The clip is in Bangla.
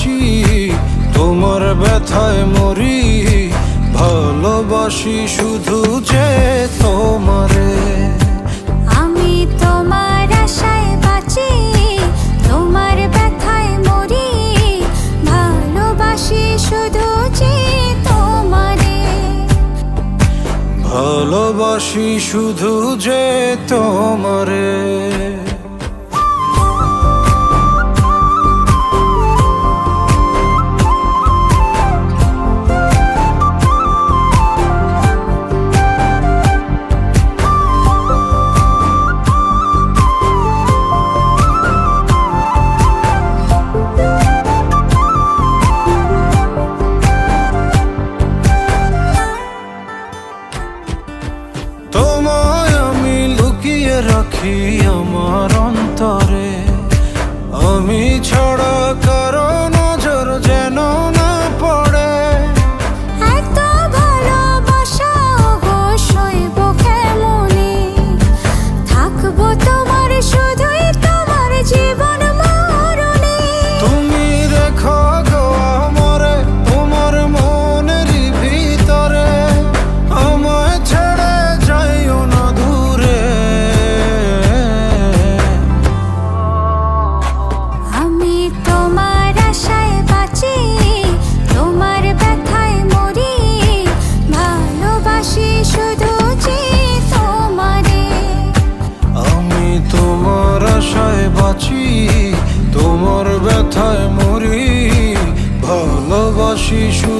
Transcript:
বাঁচি তোমার ব্যথায় মরি ভালোবাসি শুধু যে তোমারে। আমি তোমার আশায় বাঁচি তোমার ব্যথায় মরি ভালোবাসি শুধু যে তোমারে। ভালোবাসি শুধু যে তোমারে। আমার অন্তরে আমি ছড়া কারও ভালোবাসি শুধু